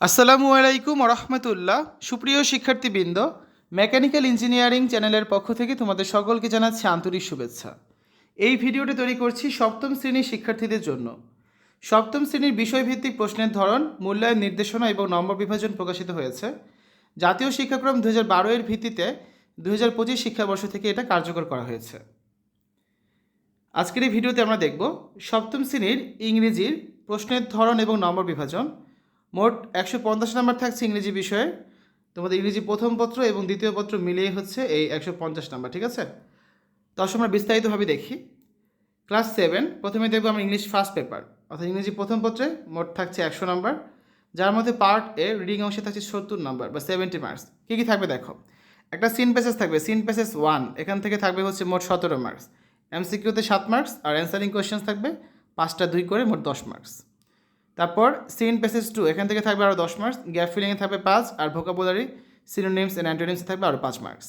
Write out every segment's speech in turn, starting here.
আসসালামু আলাইকুম রহমতুল্লাহ। সুপ্রিয় শিক্ষার্থীবৃন্দ, মেকানিক্যাল ইঞ্জিনিয়ারিং চ্যানেলের পক্ষ থেকে তোমাদের সকলকে জানাচ্ছি আন্তরিক শুভেচ্ছা। এই ভিডিওটি তৈরি করছি সপ্তম শ্রেণির শিক্ষার্থীদের জন্য। সপ্তম শ্রেণির বিষয়ভিত্তিক প্রশ্নের ধরন, মূল্যায়ন, নির্দেশনা এবং নম্বর বিভাজন প্রকাশিত হয়েছে। জাতীয় শিক্ষাক্রম দু হাজার বারো এর ভিত্তিতে দু হাজার পঁচিশ শিক্ষাবর্ষ থেকে এটা কার্যকর করা হয়েছে। আজকের এই ভিডিওতে আমরা দেখব সপ্তম শ্রেণির ইংরেজির প্রশ্নের ধরন এবং নম্বর বিভাজন মোট একশো পঞ্চাশ নাম্বার থাকছে ইংরেজি বিষয়ে। তোমাদের ইংরেজি প্রথম পত্র এবং দ্বিতীয় পত্র মিলিয়ে হচ্ছে এই একশো পঞ্চাশ নাম্বার, ঠিক আছে? তো আসলে আমরা বিস্তারিতভাবে দেখি। ক্লাস সেভেন, প্রথমে দেখব আমরা ইংলিশ ফার্স্ট পেপার, অর্থাৎ ইংরেজি প্রথম পত্রে মোট থাকছে একশো নাম্বার। যার মধ্যে পার্ট এ রিডিং অংশে থাকছে সত্তর নাম্বার বা সেভেন্টি মার্কস। কী কী থাকবে দেখো? একটা সিন প্যাসেজ থাকবে, সিন প্যাসেজ ওয়ান, এখান থেকে থাকবে হচ্ছে মোট সতেরো মার্কস। এমসিকিউতে সাত মার্কস আর অ্যান্সারিং কোয়েশ্চেন্স থাকবে পাঁচটা দুই করে মোট দশ মার্কস। তারপর সিন প্যাসেজ টু এখান থেকে থাকবে আরও দশ মার্কস গ্যাপ ফিলিংয়ে থাকবে পাঁচ, আর ভোকাবুলারি সিনোনিমস অ্যান্ড অ্যান্টোনিমস থাকবে আরও পাঁচ মার্কস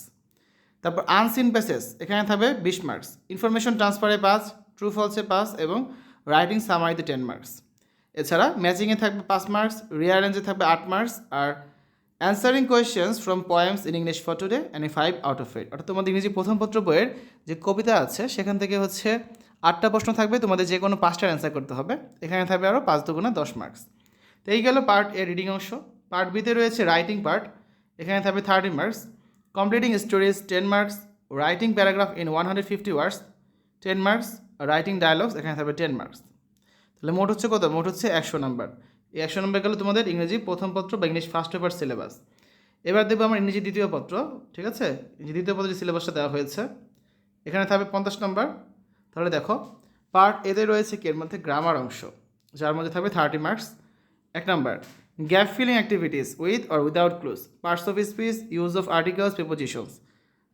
তারপর আনসিন প্যাসেজ এখানে থাকবে বিশ মার্কস ইনফরমেশন ট্রান্সফারে পাঁচ ট্রু ফলসে পাঁচ এবং রাইটিং সামারিতে টেন মার্কস এছাড়া ম্যাচিংয়ে থাকবে পাঁচ মার্কস রিয়ারেঞ্জে থাকবে আট marks R answering questions from poems in English for today and five out of eight অর্থাৎ তোমাদের ইংরেজি প্রথম পত্র বইয়ের যে কবিতা আছে, সেখান থেকে হচ্ছে আটটা প্রশ্ন থাকবে, তোমাদের যে কোনো পাঁচটার অ্যান্সার করতে হবে। এখানে থাকবে আরও পাঁচ দুগুণা দশ মার্কস তো এই গেল পার্ট এ রিডিং অংশ। পার্ট বিতে রয়েছে রাইটিং পার্ট এখানে থাকবে thirty marks completing stories ten marks writing paragraph in one hundred fifty words ten marks writing dialogues এখানে থাকবে টেন মার্কস তাহলে মোট হচ্ছে কত? মোট হচ্ছে একশো নাম্বার এই একশো নম্বর গেল তোমাদের ইংরেজি প্রথম পত্র বা ইংলিশ ফার্স্ট পেপার সিলেবাস এবার দেখব আমার ইংরেজি দ্বিতীয় পত্র, ঠিক আছে? দ্বিতীয় পত্র যে সিলেবাসটা দেওয়া হয়েছে। এখানে থাকবে পঞ্চাশ নম্বর তাহলে দেখো পার্ট এতে রয়েছে কি? এর মধ্যে গ্রামার অংশ, যার মধ্যে থাকবে থার্টি মার্কস এক number gap filling activities with or without cloze parts of speech use of articles prepositions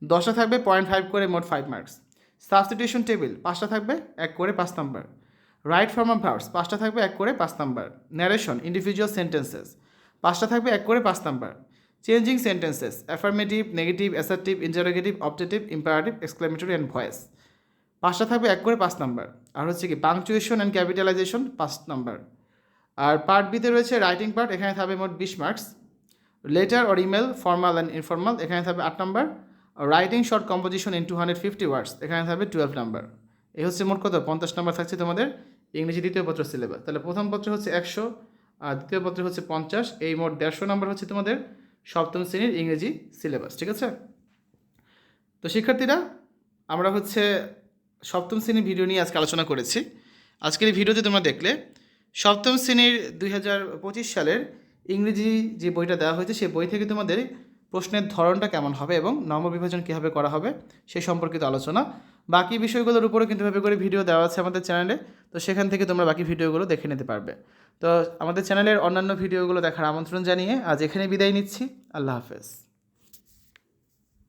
দশটা থাকবে পয়েন্ট ফাইভ করে মোট ফাইভ মার্কস সাবস্টিটিউশন টেবিল পাঁচটা থাকবে এক করে পাঁচ number right form of verbs পাঁচটা থাকবে এক করে পাঁচ নাম্বার ন্যারেশন ইন্ডিভিজুয়াল সেন্টেন্সেস পাঁচটা থাকবে এক করে পাঁচ number changing sentences affirmative negative assertive interrogative optative imperative exclamatory and voice পাঁচটা থাকবে এক করে পাঁচ নাম্বার। আর হচ্ছে কি পাংচুয়েশন অ্যান্ড ক্যাপিটালাইজেশন পাঁচ নাম্বার। আর পার্ট বিতে রয়েছে রাইটিং পার্ট এখানে থাকবে মোট বিশ marks letter or email formal and informal এখানে থাকবে আট number. R writing short composition in two hundred fifty words এখানে থাকবে টুয়েলভ নাম্বার। এই হচ্ছে মোট কত? পঞ্চাশ নাম্বার থাকছে তোমাদের ইংরেজি দ্বিতীয় পত্র সিলেবাস তাহলে প্রথম পত্র হচ্ছে একশো, আর দ্বিতীয় পত্র হচ্ছে পঞ্চাশ। এই মোট দেড়শো নাম্বার হচ্ছে তোমাদের সপ্তম শ্রেণির ইংরেজি সিলেবাস ঠিক আছে? তো শিক্ষার্থীরা, আমরা হচ্ছে সপ্তম শ্রেণির ভিডিও নিয়ে আজকে আলোচনা করেছি। আজকের এই ভিডিওতে তোমরা দেখলে, সপ্তম শ্রেণির দুই হাজার পঁচিশ সালের ইংরেজি যে বইটা দেওয়া হয়েছে, সেই বই থেকে তোমাদের প্রশ্নের ধরনটা কেমন হবে এবং নম্বর বিভাজন কীভাবে করা হবে সেই সম্পর্কিত আলোচনা। বাকি বিষয়গুলোর উপরে কিন্তু ভাবে করে ভিডিও দেওয়া আছে আমাদের চ্যানেলে, তো সেখান থেকে তোমরা বাকি ভিডিওগুলো দেখে নিতে পারবে। তো আমাদের চ্যানেলের অন্যান্য ভিডিওগুলো দেখার আমন্ত্রণ জানিয়ে আজ এখানে বিদায় নিচ্ছি। আল্লাহ হাফেজ।